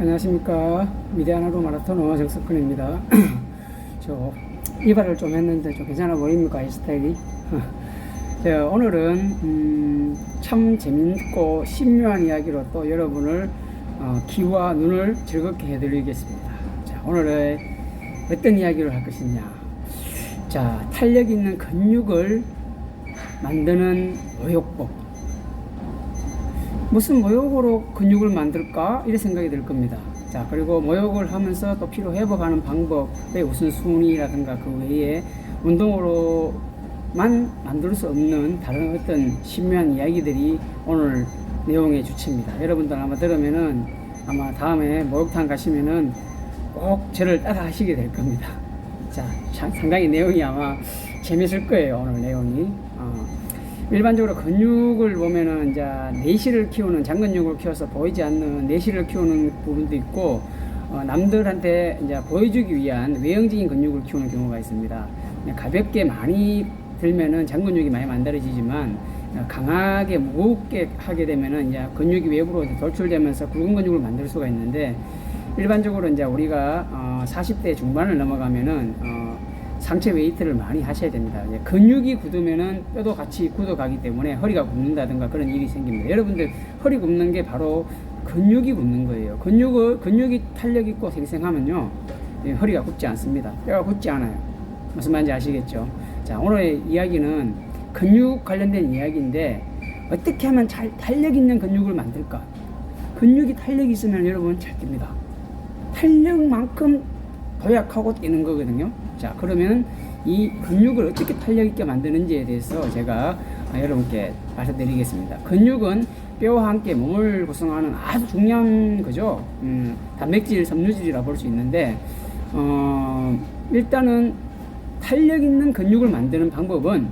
안녕하십니까. 위대한 하루 마라토너 정석근입니다. 저 이발을 좀 했는데 좀 괜찮아 보입니까 이 스타일이? 자, 오늘은 음, 참 재밌고 신묘한 이야기로 또 여러분을 어, 귀와 눈을 즐겁게 해드리겠습니다. 자 오늘은 어떤 이야기를 할 것이냐. 자 탄력 있는 근육을 만드는 모욕법 무슨 모욕으로 근육을 만들까? 이런 생각이 들 겁니다. 자, 그리고 모욕을 하면서 또 피로 회복하는 방법의 우선순위라든가 그 외에 운동으로만 만들 수 없는 다른 어떤 신묘한 이야기들이 오늘 내용의 주체입니다. 여러분들 아마 들으면은 아마 다음에 목욕탕 가시면은 꼭 저를 따라 하시게 될 겁니다. 자, 참- 상당히 내용이 아마 재밌을 거예요. 오늘 내용이. 어. 일반적으로 근육을 보면은 이제 내실을 키우는 장근육을 키워서 보이지 않는 내실을 키우는 부분도 있고 어, 남들한테 이제 보여주기 위한 외형적인 근육을 키우는 경우가 있습니다. 가볍게 많이 들면은 장근육이 많이 만들어지지만 어, 강하게 무겁게 하게 되면은 이제 근육이 외부로 돌출되면서 굵은 근육을 만들 수가 있는데 일반적으로 이제 우리가 어, 40대 중반을 넘어가면은 어, 상체 웨이트를 많이 하셔야 됩니다. 근육이 굳으면은 뼈도 같이 굳어가기 때문에 허리가 굽는다든가 그런 일이 생깁니다. 여러분들 허리 굽는 게 바로 근육이 굽는 거예요. 근육을 근육이 탄력 있고 생생하면요 예, 허리가 굽지 않습니다. 뼈가 굳지 않아요. 무슨 말인지 아시겠죠? 자 오늘의 이야기는 근육 관련된 이야기인데 어떻게 하면 잘 탄력 있는 근육을 만들까? 근육이 탄력이 있으면 여러분 잘 뜁니다. 탄력만큼 도약하고 뛰는 거거든요. 자, 그러면 이 근육을 어떻게 탄력 있게 만드는지에 대해서 제가 아, 여러분께 말씀드리겠습니다. 근육은 뼈와 함께 몸을 구성하는 아주 중요한 거죠. 음, 단백질, 섬유질이라 볼 수 있는데, 어, 일단은 탄력 있는 근육을 만드는 방법은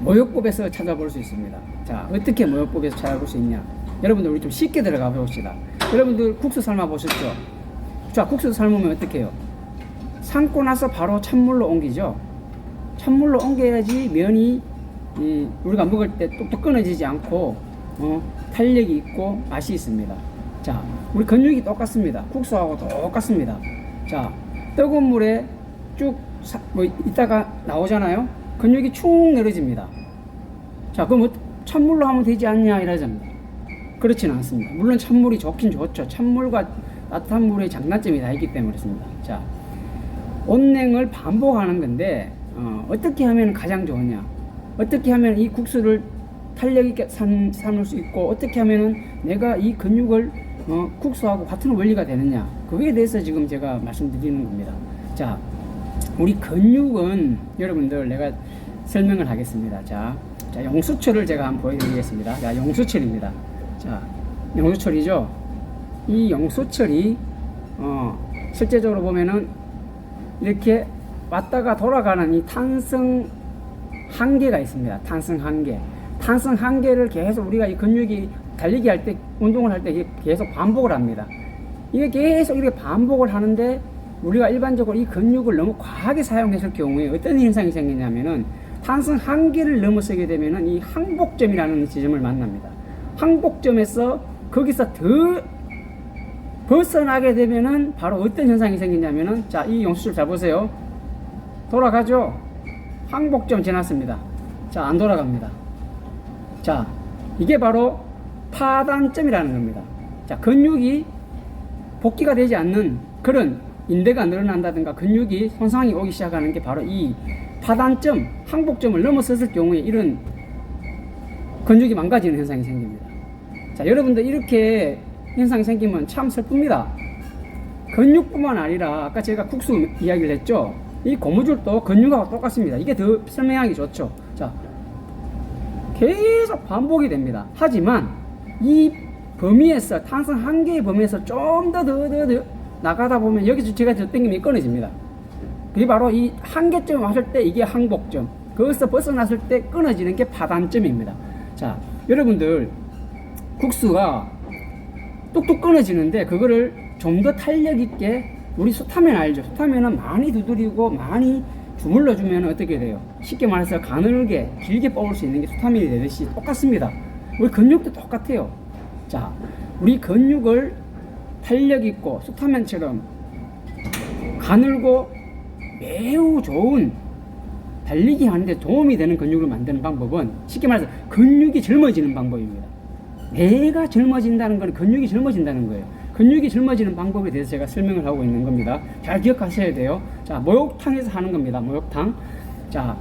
모욕법에서 찾아볼 수 있습니다. 자, 어떻게 모욕법에서 찾아볼 수 있냐? 여러분들 우리 좀 쉽게 들어가 봅시다. 여러분들 국수 삶아 보셨죠? 자, 국수 삶으면 어떻게 해요? 삶고 나서 바로 찬물로 옮기죠. 찬물로 옮겨야지 면이 이, 우리가 먹을 때 뚝뚝 끊어지지 않고 어, 탄력이 있고 맛이 있습니다. 자, 우리 근육이 똑같습니다. 국수하고 똑같습니다. 자, 뜨거운 물에 쭉뭐 이따가 나오잖아요. 근육이 축 내려집니다. 자, 그럼 어- 찬물로 하면 되지 않냐 이러잖아요. 그렇지는 않습니다. 물론 찬물이 좋긴 좋죠. 찬물과 따뜻한 물의 장단점이 다 있기 때문에 그렇습니다. 자, 온냉을 반복하는 건데 어, 떻게 하면 가장 좋으냐? 어떻게 하면 이 국수를 탄력 있게 삶, 삶을 수 있고 어떻게 하면은 내가 이 근육을 어, 국수하고 같은 원리가 되느냐? 그거에 대해서 지금 제가 말씀드리는 겁니다. 자, 우리 근육은 여러분들 내가 설명을 하겠습니다. 자, 자 용수철을 제가 한번 보여드리겠습니다. 자, 용수철입니다. 자, 용수철이죠. 이 용수철이 어, 실제적으로 보면은 이렇게 왔다가 돌아가는 이 탄성 한계가 있습니다. 탄성 한계. 탄성 한계를 계속 우리가 이 근육이 달리기 할 때, 운동을 할 때 계속 반복을 합니다. 이게 계속 이렇게 반복을 하는데 우리가 일반적으로 이 근육을 너무 과하게 사용했을 경우에 어떤 현상이 생기냐면은 탄성 한계를 넘어서게 되면은 이 항복점이라는 지점을 만납니다. 항복점에서 거기서 더 벗어나게 되면은 바로 어떤 현상이 생기냐면은 자, 이 용수줄 잘 보세요. 돌아가죠? 항복점 지났습니다. 자, 안 돌아갑니다. 자, 이게 바로 파단점이라는 겁니다. 자, 근육이 복귀가 되지 않는 그런 인대가 늘어난다든가 근육이 손상이 오기 시작하는 게 바로 이 파단점, 항복점을 넘어섰을 경우에 이런 근육이 망가지는 현상이 생깁니다. 자, 여러분들 이렇게 현상이 생기면 참 슬픕니다. 근육뿐만 아니라 아까 제가 국수 이야기를 했죠. 이 고무줄도 근육하고 똑같습니다. 이게 더 설명하기 좋죠. 자, 계속 반복이 됩니다. 하지만 이 범위에서 탄성 한계의 범위에서 좀 더 더 더 더 나가다 보면 여기서 제가 저 땡기면 끊어집니다. 그게 바로 이 한계점 왔을 때 이게 항복점. 거기서 벗어났을 때 끊어지는 게 파단점입니다. 자, 여러분들 국수가 뚝뚝 끊어지는데 그거를 좀 더 탄력 있게 우리 수타면 알죠? 수타면은 많이 두드리고 많이 주물러 주면 어떻게 돼요? 쉽게 말해서 가늘게 길게 뽑을 수 있는 게 수타민이 되듯이 똑같습니다. 우리 근육도 똑같아요. 자, 우리 근육을 탄력 있고 수타면처럼 가늘고 매우 좋은 달리기 하는데 도움이 되는 근육을 만드는 방법은 쉽게 말해서 근육이 젊어지는 방법입니다. 내가 젊어진다는 건 근육이 젊어진다는 거예요. 근육이 젊어지는 방법에 대해서 제가 설명을 하고 있는 겁니다. 잘 기억하셔야 돼요. 자, 목욕탕에서 하는 겁니다. 목욕탕. 자,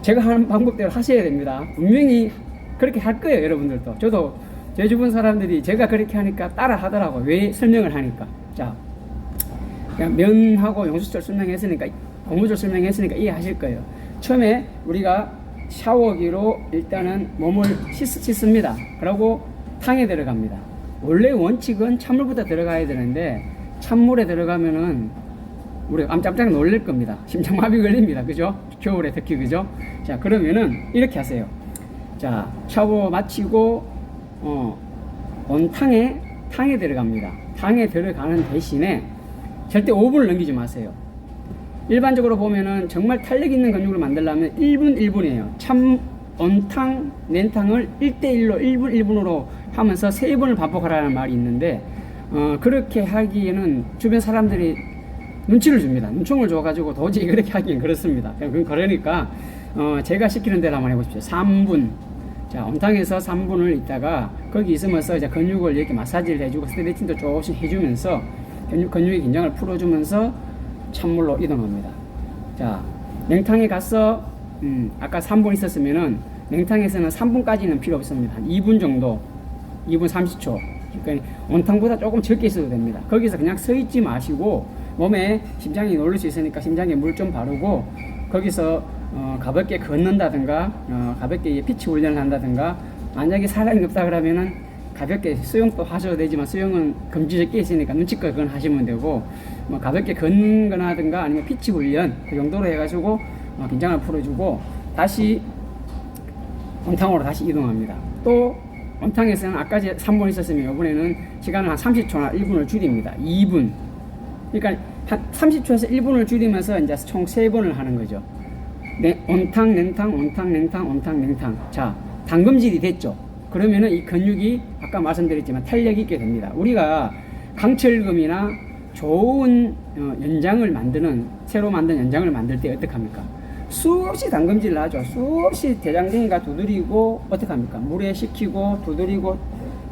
제가 하는 방법대로 하셔야 됩니다. 분명히 그렇게 할 거예요, 여러분들도. 저도 제 주변 사람들이 제가 그렇게 하니까 따라 하더라고요. 왜 설명을 하니까. 자, 면하고 용수철 설명했으니까 고무줄 설명했으니까 이해하실 거예요. 처음에 우리가 샤워기로 일단은 몸을 씻, 씻습니다. 그리고 탕에 들어갑니다. 원래 원칙은 찬물부터 들어가야 되는데 찬물에 들어가면은 우리가 깜짝깜짝 놀랄 겁니다. 심장마비 걸립니다. 그죠? 겨울에 특히 그죠? 자 그러면은 이렇게 하세요. 자 샤워 마치고 어 온탕에 탕에 들어갑니다. 탕에 들어가는 대신에 절대 5분을 넘기지 마세요. 일반적으로 보면은 정말 탄력 있는 근육을 만들려면 1분 1분이에요. 참 온탕, 냉탕을 1대1로 1분 1분으로 하면서 3번을 반복하라는 말이 있는데 어, 그렇게 하기에는 주변 사람들이 눈치를 줍니다. 눈총을 줘가지고 도저히 그렇게 하기엔 그렇습니다. 그- 그러니까 어, 제가 시키는 대로 한번 해보십시오. 3분. 자, 온탕에서 3분을 있다가 거기 있으면서 이제 근육을 이렇게 마사지를 해주고 스트레칭도 조금씩 해주면서 근육, 근육의 긴장을 풀어주면서 찬물로 이동합니다. 자, 냉탕에 가서 음, 아까 3분 있었으면은 냉탕에서는 3분까지는 필요 없습니다. 한 2분 정도, 2분 30초. 그러니까 온탕보다 조금 적게 있어도 됩니다. 거기서 그냥 서 있지 마시고 몸에 심장이 놀릴 수 있으니까 심장에 물 좀 바르고 거기서 어, 가볍게 걷는다든가 어, 가볍게 피치 훈련을 한다든가 만약에 사람이 없다 그러면은 가볍게 수영도 하셔도 되지만 수영은 금지적 게 있으니까 눈치껏 그건 하시면 되고 뭐 가볍게 걷거나든가 아니면 피치 훈련 그 정도로 해가지고 어, 긴장을 풀어주고 다시 온탕으로 다시 이동합니다. 또 온탕에서는 아까 3분 있었으면 이번에는 시간을 한 30초나 1분을 줄입니다. 2분. 그러니까 한 30초에서 1분을 줄이면서 이제 총 3번을 하는 거죠. 냉, 온탕, 냉탕, 온탕, 냉탕, 온탕, 냉탕. 자, 당금질이 됐죠. 그러면은 이 근육이 아까 말씀드렸지만 탄력이 있게 됩니다. 우리가 강철금이나 좋은 어, 연장을 만드는 새로 만든 연장을 만들 때 어떻게 합니까? 수없이 당금질을 하죠. 수없이 대장댕이가 두드리고 어떻게 합니까? 물에 식히고 두드리고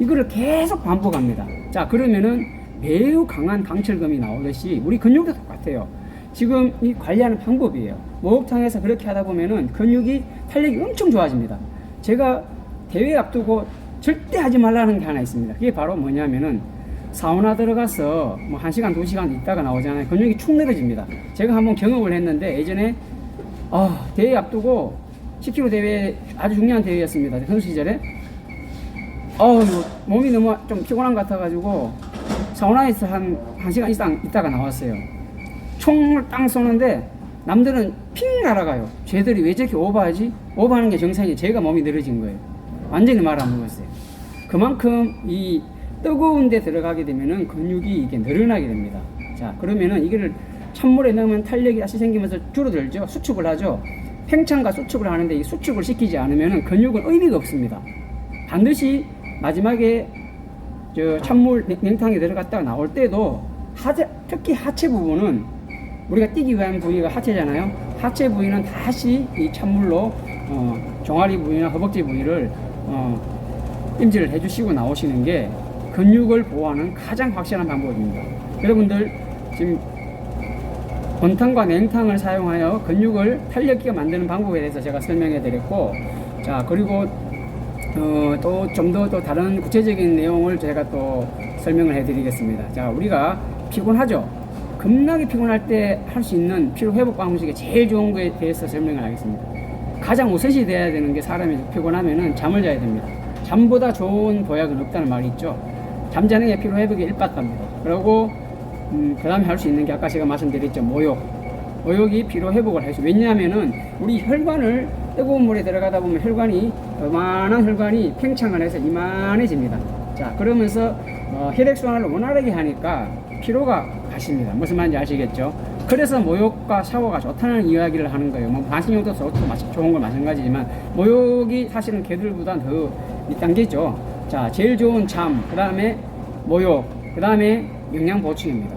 이거를 계속 반복합니다. 자 그러면은 매우 강한 강철금이 나오듯이 우리 근육도 똑같아요. 지금 이 관리하는 방법이에요. 목욕탕에서 그렇게 하다 보면은 근육이 탄력이 엄청 좋아집니다. 제가 대회 앞두고 절대 하지 말라는 게 하나 있습니다. 그게 바로 뭐냐면은 사우나 들어가서 뭐 1시간, 2시간 있다가 나오잖아요. 근육이 축 늘어집니다. 제가 한번 경험을 했는데 예전에 아, 대회 앞두고 10km 대회 아주 중요한 대회였습니다. 선수 시절에. 어우, 몸이 너무 좀 피곤한 것 같아가지고 사우나에서 한 1시간 이상 있다가 나왔어요. 총을 땅 쏘는데 남들은 핑 날아가요. 쟤들이 왜 저렇게 오버하지? 오버하는 게 정상이에요. 제가 몸이 늘어진 거예요. 완전히 말아먹었어요. 그만큼 이 뜨거운 데 들어가게 되면은 근육이 이게 늘어나게 됩니다. 자, 그러면은 이거를 찬물에 넣으면 탄력이 다시 생기면서 줄어들죠. 수축을 하죠. 팽창과 수축을 하는데 이 수축을 시키지 않으면은 근육은 의미가 없습니다. 반드시 마지막에 저 찬물 냉- 냉탕에 들어갔다가 나올 때도 하체, 특히 하체 부분은 우리가 뛰기 위한 부위가 하체잖아요. 하체 부위는 다시 이 찬물로 어, 종아리 부위나 허벅지 부위를 어, 임질을 해주시고 나오시는 게 근육을 보호하는 가장 확실한 방법입니다. 여러분들 지금 온탕과 냉탕을 사용하여 근육을 탄력있게 만드는 방법에 대해서 제가 설명해 드렸고 자 그리고 어, 또좀 더 또 다른 구체적인 내용을 제가 또 설명을 해 드리겠습니다. 자 우리가 피곤하죠? 겁나게 피곤할 때 할 수 있는 피로 회복 중에 제일 좋은 거에 대해서 설명을 하겠습니다. 가장 우선시 돼야 되는 게 사람이 피곤하면은 잠을 자야 됩니다. 잠보다 좋은 보약은 없다는 말이 있죠. 잠자는 게 피로 회복에 일박합니다. 그리고 음, 그 다음에 할 수 있는 게 아까 제가 말씀드렸죠. 모욕. 모욕이 피로 회복을 해서 왜냐하면은 우리 혈관을 뜨거운 물에 들어가다 보면 혈관이 요만한 혈관이 팽창을 해서 이만해집니다. 자 그러면서 어, 혈액 순환을 원활하게 하니까 피로가 가십니다. 무슨 말인지 아시겠죠? 그래서 모욕과 샤워가 좋다는 이야기를 하는 거예요. 뭐 반신욕도 좋- 마치- 좋은 건 마찬가지지만 모욕이 사실은 개들보다 더 밑단계죠. 자 제일 좋은 잠, 그 다음에 모욕, 그 다음에 영양 보충입니다.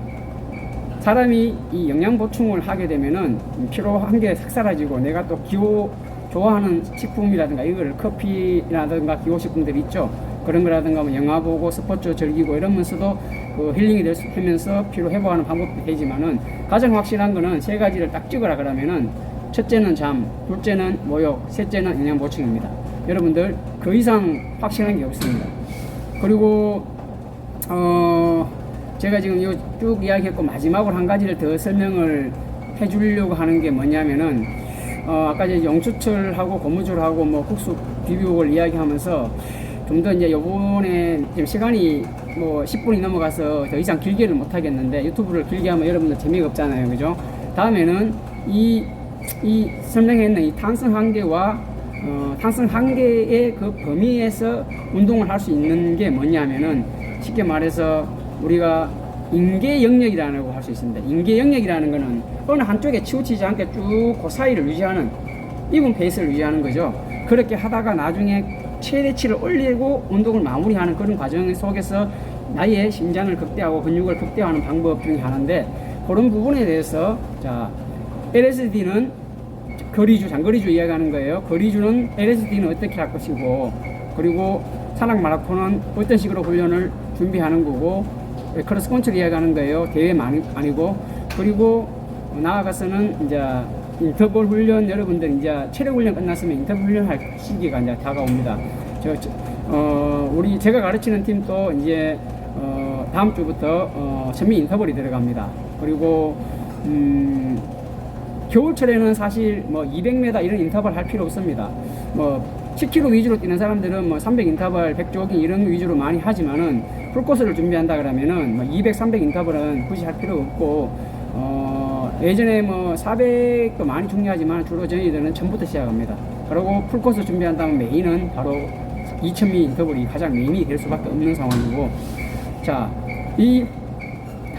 사람이 이 영양 보충을 하게 되면은 피로한 게 싹 사라지고 내가 또 기호 좋아하는 식품이라든가 이걸 커피라든가 기호 식품들 있죠. 그런 거라든가 뭐 영화 보고 스포츠 즐기고 이러면서도 그 힐링이 될 수, 하면서 피로 회복하는 방법도 되지만은 가장 확실한 거는 세 가지를 딱 찍으라 그러면은 첫째는 잠, 둘째는 모욕, 셋째는 영양 보충입니다. 여러분들 그 이상 확실한 게 없습니다. 그리고 어 제가 지금 요 쭉 이야기했고 마지막으로 한 가지를 더 설명을 해주려고 하는 게 뭐냐면은 어 아까 이제 영수철하고 고무줄하고 뭐 국수 비빔국을 이야기하면서 좀 더 이제 요번에 지금 시간이 뭐 10분이 넘어가서 더 이상 길게를 못 하겠는데 유튜브를 길게 하면 여러분들 재미가 없잖아요 그죠 다음에는 이, 이 설명했는 이 탄성 한계와 어, 탄성 한계의 그 범위에서 운동을 할 수 있는 게 뭐냐면은 쉽게 말해서 우리가 인계 영역이라고 할 수 있습니다. 인계 영역이라는 거는 어느 한쪽에 치우치지 않게 쭉 그 사이를 유지하는 이분 페이스를 유지하는 거죠. 그렇게 하다가 나중에 최대치를 올리고 운동을 마무리하는 그런 과정 속에서 나의 심장을 극대화하고 근육을 극대화하는 방법 중에 하나인데 그런 부분에 대해서 자 LSD는 거리주, 장거리주 이야기하는 거예요. 거리주는 LSD는 어떻게 할 것이고, 그리고 산악 마라톤은 어떤 식으로 훈련을 준비하는 거고, 크로스 컨트리 이야기하는 거예요. 대회만 아니고, 그리고 나아가서는 이제 인터벌 훈련 여러분들 이제 체력 훈련 끝났으면 인터벌 훈련 할 시기가 이제 다가옵니다. 저, 저, 어, 우리 제가 가르치는 팀도 이제 어, 다음 주부터 어, 전미 인터벌이 들어갑니다. 그리고 음, 겨울철에는 사실 뭐 200m 이런 인터벌 할 필요 없습니다. 뭐 10km 위주로 뛰는 사람들은 뭐 300 인터벌, 100 조깅 이런 위주로 많이 하지만은 풀코스를 준비한다 그러면은 뭐 200, 300 인터벌은 굳이 할 필요 없고 어 예전에 뭐 400도 많이 중요하지만 주로 저희들은 처음부터 시작합니다. 그리고 풀코스 준비한다면 메인은 바로 2000미 인터벌이 가장 메인이 될 수밖에 없는 상황이고 자, 이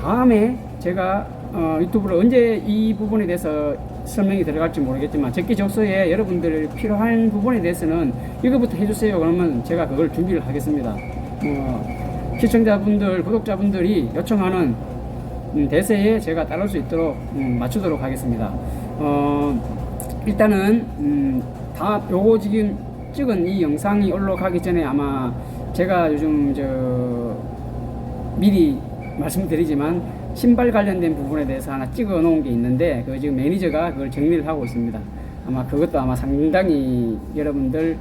다음에 제가 어, 유튜브를 언제 이 부분에 대해서 설명이 들어갈지 모르겠지만 적기 적소에 여러분들 필요한 부분에 대해서는 이거부터 해주세요 그러면 제가 그걸 준비를 하겠습니다 어, 시청자분들 구독자분들이 요청하는 음, 대세에 제가 따를 수 있도록 음, 맞추도록 하겠습니다 어, 일단은 음, 다 요거 지금 찍은 이 영상이 올라가기 전에 아마 제가 요즘 저 미리 말씀드리지만 신발 관련된 부분에 대해서 하나 찍어 놓은 게 있는데 그 지금 매니저가 그걸 정리를 하고 있습니다. 아마 그것도 아마 상당히 여러분들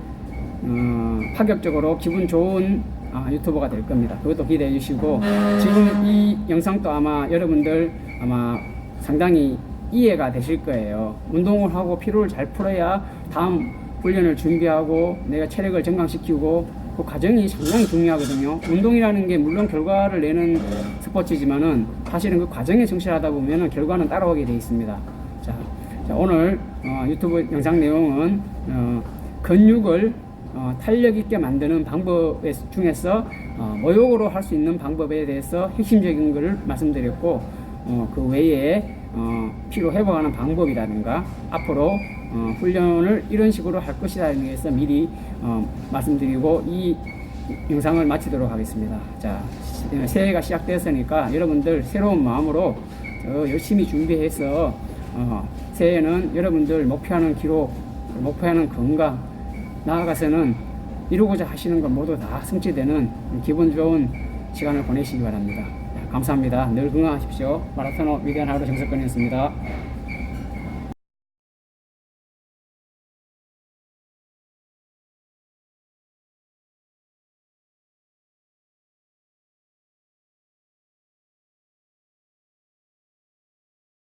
어, 파격적으로 기분 좋은 아, 유튜버가 될 겁니다. 그것도 기대해 주시고 지금 이 영상도 아마 여러분들 아마 상당히 이해가 되실 거예요. 운동을 하고 피로를 잘 풀어야 다음 훈련을 준비하고 내가 체력을 정강시키고 그 과정이 상당히 중요하거든요. 운동이라는 게 물론 결과를 내는 스포츠지만은 사실은 그 과정에 성실하다 보면은 결과는 따라오게 돼 있습니다. 자, 자, 오늘 어, 유튜브 영상 내용은 어, 근육을 어, 탄력 있게 만드는 방법 중에서 어, 모욕으로 할 수 있는 방법에 대해서 핵심적인 것을 말씀드렸고 어, 그 외에 어, 피로 회복하는 방법이라든가 앞으로 어, 훈련을 이런 식으로 할 것이라는 것에서 미리 어, 말씀드리고 이 영상을 마치도록 하겠습니다. 자, 시- 새해가 시작됐으니까 여러분들 새로운 마음으로 더 열심히 준비해서 어, 새해에는 여러분들 목표하는 기록, 목표하는 건강, 나아가서는 이루고자 하시는 것 모두 다 성취되는 기분 좋은 시간을 보내시기 바랍니다. 자, 감사합니다. 늘 건강하십시오. 마라토너 위대한 하루 정석권이었습니다.